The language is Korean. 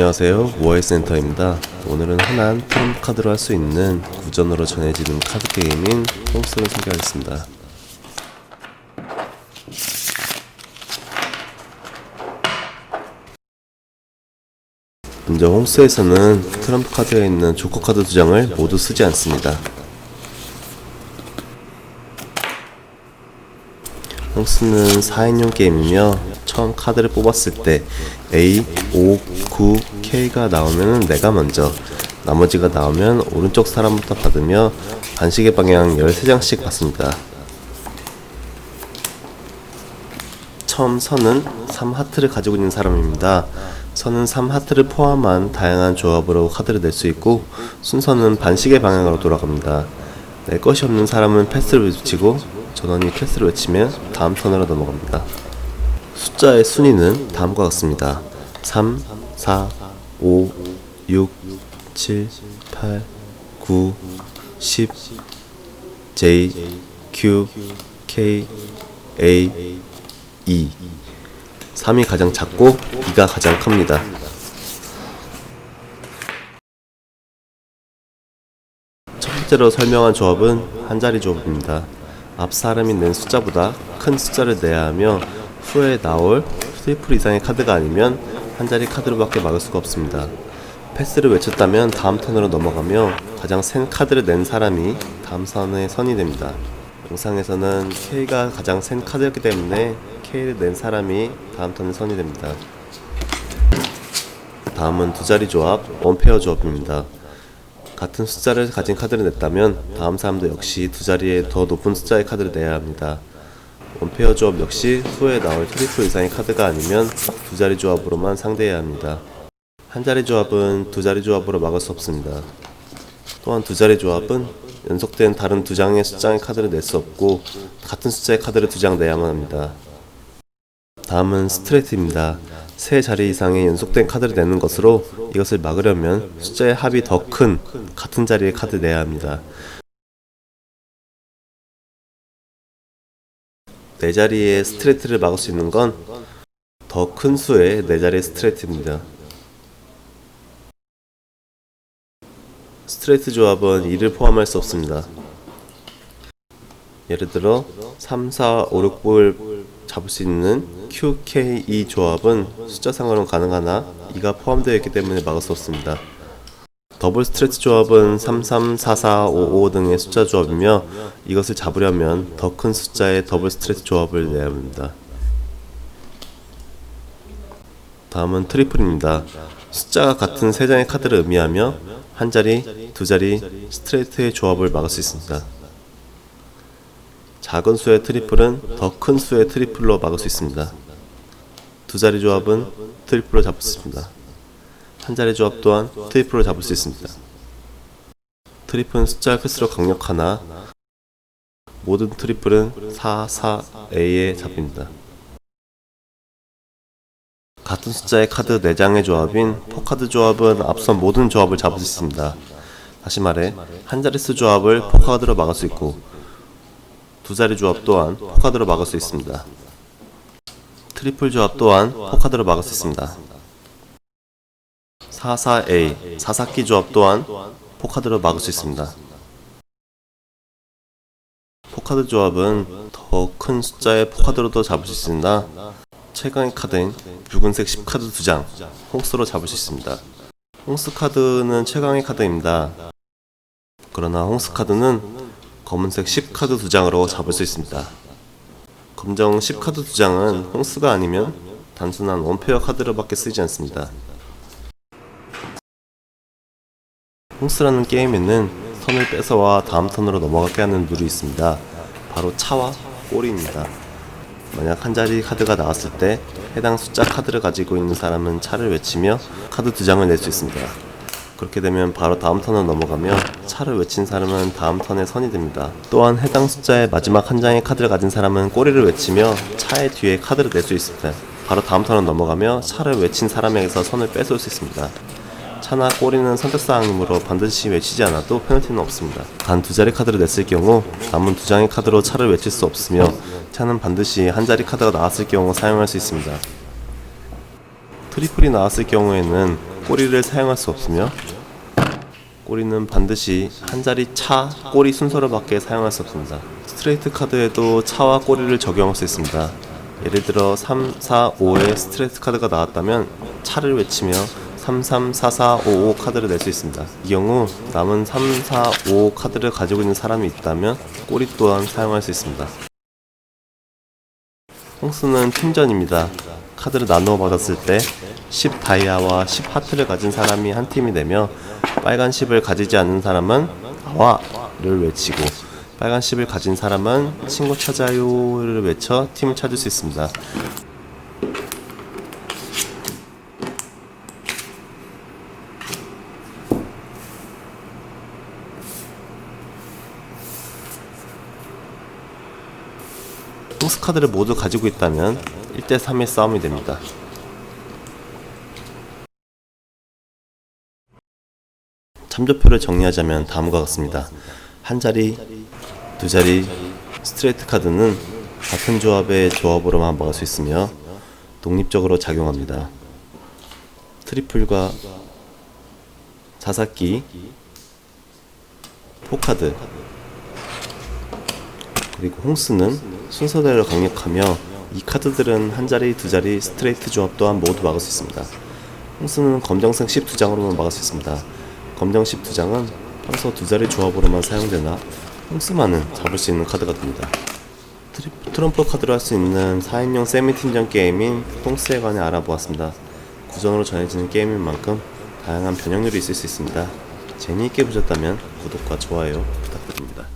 안녕하세요. 모아이센터입니다. 오늘은 흔한 트럼프 카드로 할 수 있는 구전으로 전해지는 카드 게임인 홈스를 소개하겠습니다. 먼저 홈스에서는 트럼프 카드에 있는 조커 카드 두 장을 모두 쓰지 않습니다. 홈스는 4인용 게임이며 처음 카드를 뽑았을 때 A, O, 9, K가 나오면 내가 먼저 나머지가 나오면 오른쪽 사람부터 받으며 반시계 방향 13장씩 받습니다. 처음 선은 3하트를 가지고 있는 사람입니다. 선은 3하트를 포함한 다양한 조합으로 카드를 낼 수 있고 순서는 반시계 방향으로 돌아갑니다. 낼 것이 없는 사람은 패스를 외치고 전원이 패스를 외치면 다음 턴으로 넘어갑니다. 숫자의 순위는 다음과 같습니다. 3, 4, 5, 6, 7, 8, 9, 10, J, Q, K, A, E. 3이 가장 작고 2가 가장 큽니다. 첫 번째로 설명한 조합은 한 자리 조합입니다. 앞 사람이 낸 숫자보다 큰 숫자를 내야 하며 후에 나올 트리플 이상의 카드가 아니면 한 자리 카드로밖에 막을 수가 없습니다. 패스를 외쳤다면 다음 턴으로 넘어가며 가장 센 카드를 낸 사람이 다음 선의 선이 됩니다. 영상에서는 K가 가장 센 카드였기 때문에 K를 낸 사람이 다음 턴의 선이 됩니다. 다음은 두 자리 조합, 원페어 조합입니다. 같은 숫자를 가진 카드를 냈다면 다음 사람도 역시 두 자리에 더 높은 숫자의 카드를 내야 합니다. 원페어 조합 역시 후에 나올 트리플 이상의 카드가 아니면 두 자리 조합으로만 상대해야 합니다. 한 자리 조합은 두 자리 조합으로 막을 수 없습니다. 또한 두 자리 조합은 연속된 다른 두 장의 숫자의 카드를 낼 수 없고 같은 숫자의 카드를 두 장 내야만 합니다. 다음은 스트레이트입니다. 세 자리 이상의 연속된 카드를 내는 것으로 이것을 막으려면 숫자의 합이 더 큰 같은 자리의 카드 내야 합니다. 네 자리의 스트레이트를 막을 수 있는 건 더 큰 수의 네 자리의 스트레이트입니다. 스트레이트 조합은 이를 포함할 수 없습니다. 예를 들어 3, 4, 5, 6을 잡을 수 있는 QKE 조합은 숫자상으로는 가능하나 2가 포함되어 있기 때문에 막을 수 없습니다. 더블 스트레이트 조합은 3, 3, 4, 4, 5, 5 등의 숫자 조합이며 이것을 잡으려면 더 큰 숫자의 더블 스트레이트 조합을 내야 합니다. 다음은 트리플입니다. 숫자가 같은 세 장의 카드를 의미하며 한 자리, 두 자리 스트레이트의 조합을 막을 수 있습니다. 작은 수의 트리플은 더 큰 수의 트리플로 막을 수 있습니다. 두 자리 조합은 트리플로 있습니다. 한 자리 조합 또한 트리플로 잡을 수 있습니다. 트리플은 숫자가 클수록 강력하나 모든 트리플은 4, 4A에 잡힙니다. 같은 숫자의 카드 4장의 조합인 포카드 조합은 앞선 모든 조합을 잡을 수 있습니다. 다시 말해 한 자릿수 조합을 포카드로 막을 수 있고 두 자리 조합 또한 포카드로 막을 수 있습니다. 트리플 조합 또한 포카드로 막을 수 있습니다. 44A, 사사키 조합 또한 포카드로 막을 수 있습니다. 포카드 조합은 더 큰 숫자의 포카드로도 잡을 수 있으나 최강의 카드인 붉은색 10카드 2장, 홍스로 잡을 수 있습니다. 홍스 카드는 최강의 카드입니다. 그러나 홍스 카드는 검은색 10카드 2장으로 잡을 수 있습니다. 검정 10카드 2장은 홍스가 아니면 단순한 원페어 카드로밖에 쓰지 않습니다. 홍스라는 게임에는 턴을 뺏어와 다음 턴으로 넘어가게 하는 룰이 있습니다. 바로 차와 꼬리입니다. 만약 한 자리 카드가 나왔을 때 해당 숫자 카드를 가지고 있는 사람은 차를 외치며 카드 두 장을 낼 수 있습니다. 그렇게 되면 바로 다음 턴으로 넘어가며 차를 외친 사람은 다음 턴에 선이 됩니다. 또한 해당 숫자의 마지막 한 장의 카드를 가진 사람은 꼬리를 외치며 차의 뒤에 카드를 낼 수 있습니다. 바로 다음 턴으로 넘어가며 차를 외친 사람에게서 선을 뺏어올 수 있습니다. 차나 꼬리는 선택사항이므로 반드시 외치지 않아도 페널티는 없습니다. 단 두 자리 카드를 냈을 경우 남은 두 장의 카드로 차를 외칠 수 없으며 차는 반드시 한 자리 카드가 나왔을 경우 사용할 수 있습니다. 트리플이 나왔을 경우에는 꼬리를 사용할 수 없으며 꼬리는 반드시 한 자리 차, 꼬리 순서로밖에 사용할 수 없습니다. 스트레이트 카드에도 차와 꼬리를 적용할 수 있습니다. 예를 들어 3, 4, 5의 스트레이트 카드가 나왔다면 차를 외치며 3, 3, 4, 4, 5, 5 카드를 낼 수 있습니다. 이 경우 남은 3, 4, 5 카드를 가지고 있는 사람이 있다면 꼬리 또한 사용할 수 있습니다. 홍수는 팀전입니다. 카드를 나누어 받았을 때 10 다이아와 10 하트를 가진 사람이 한 팀이 되며 빨간 10을 가지지 않는 사람은 나와를 외치고 빨간 10을 가진 사람은 친구 찾아요를 외쳐 팀을 찾을 수 있습니다. 카드를 모두 가지고 있다면 1대3의 싸움이 됩니다. 참조표를 정리하자면 다음과 같습니다. 한 자리, 두 자리, 스트레이트 카드는 같은 조합의 조합으로만 막을 수 있으며 독립적으로 작용합니다. 트리플과 자사기, 포카드, 그리고 홍스는 순서대로 강력하며 이 카드들은 한 자리, 두 자리, 스트레이트 조합 또한 모두 막을 수 있습니다. 홍스는 검정색 12장으로만 막을 수 있습니다. 검정 12장은 평소 두 자리 조합으로만 사용되나 홍스만은 잡을 수 있는 카드가 됩니다. 트럼프 카드로 할 수 있는 4인용 세미팀전 게임인 홍스에 관해 알아보았습니다. 구전으로 전해지는 게임인 만큼 다양한 변형률이 있을 수 있습니다. 재미있게 보셨다면 구독과 좋아요 부탁드립니다.